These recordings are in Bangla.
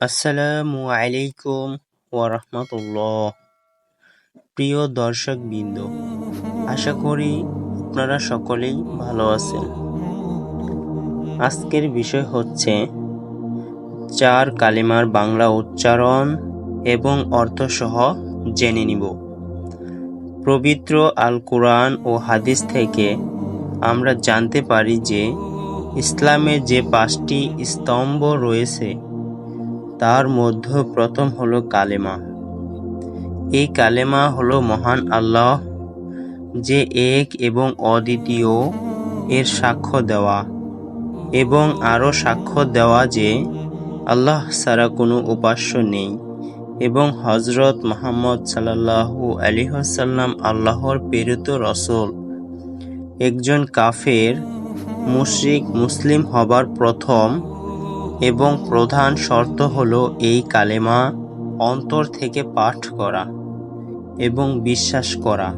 আসসালামু আলাইকুম ওয়ারহমতুল্লাহ। প্রিয় দর্শক দর্শকবৃন্দ, আশা করি আপনারা সকলেই ভালো আছেন। আজকের বিষয় হচ্ছে চার কালিমার বাংলা উচ্চারণ এবং অর্থসহ জেনে নিব। পবিত্র আল কোরআন ও হাদিস থেকে আমরা জানতে পারি যে ইসলামের যে পাঁচটি স্তম্ভ রয়েছে তার মধ্যে প্রথম হলো কালেমা। এই কালেমা হলো মহান আল্লাহ, যে এক এবং অদ্বিতীয় এর সাক্ষ্য দেওয়া এবং আরও সাক্ষ্য দেওয়া যে আল্লাহ ছাড়া কোনো উপাস্য নেই এবং হজরত মোহাম্মদ সাল্লাহু আলিহাসাল্লাম আল্লাহর প্রেরিত রসল। একজন কাফের, মুশরিক, মুসলিম হবার প্রথম এবং প্রধান শর্ত হল এই কালেমা অন্তর থেকে পাঠ করা এবং বিশ্বাস করা।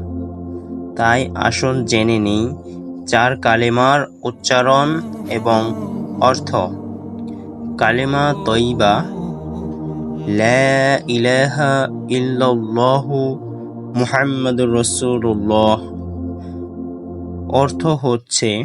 তাই আসল জেনে নিই চার কালেমার উচ্চারণ এবং অর্থ। কালেমা তৈবা, লা ইলাহা ইল্লাল্লাহু মুহাম্মাদুর রাসূলুল্লাহ। অর্থ হচ্ছে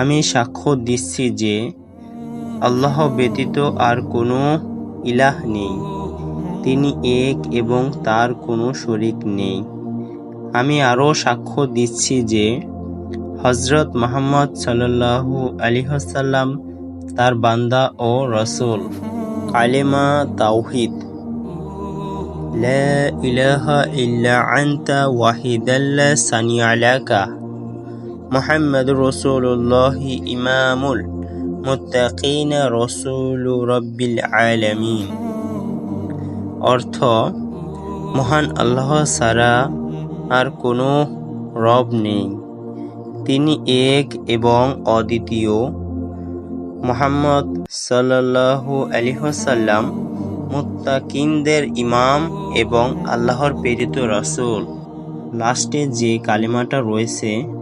আমি সাক্ষ্য দিচ্ছি যে আল্লাহ ব্যতীত আর কোনো ইলাহ নেই। তিনি এক এবং তার কোনো শরিক নেই। আমি আরও সাক্ষ্য দিচ্ছি যে হজরত মোহাম্মদ সাল্লাহু আলিহাসাল্লাম তার বান্দা ও রসুল, কালেমা তাওহিদ। লা ইলাহা ইল্লা আনতা ওয়াহিদাল্লা সানিয়ালাকা মোহাম্মদ রসুল্লাহ ইমামুল মুত্তাকিন রসুল রব্বিল আলমিন অর্থ, মহান আল্লাহ সারা আর কোনো রব নেই। তিনি এক এবং অদ্বিতীয়। মোহাম্মদ সাল্লাহু আলিহাসাল্লাম মুত্তাকিনদের ইমাম এবং আল্লাহর প্রেরিত রসুল। লাস্টে যে কালিমাটা রয়েছে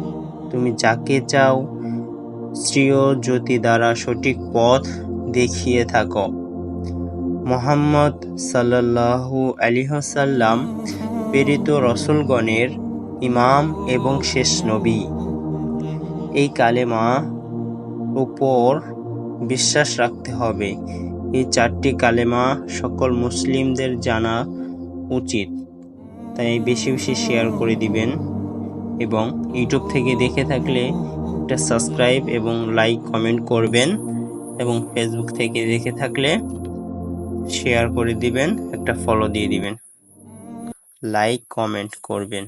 তুমি যাকে চাও শ্রীয় জ্যোতি দ্বারা সঠিক পথ দেখিয়ে থাকো। মোহাম্মদ সাল্লাহু আলিহসাল্লাম প্রেরিত রসুলগণের ইমাম এবং শেষ নবী। এই কালেমা উপর বিশ্বাস রাখতে হবে। এই চারটি কালেমা সকল মুসলিমদের জানা উচিত। তাই বেশি বেশি শেয়ার করে দিবেন। এবং ইউটিউব থেকে দেখে থাকলে একটা সাবস্ক্রাইব এবং লাইক কমেন্ট করবেন এবং ফেসবুক থেকে দেখে থাকলে শেয়ার করে দিবেন, একটা ফলো দিয়ে দিবেন। লাইক কমেন্ট করবেন।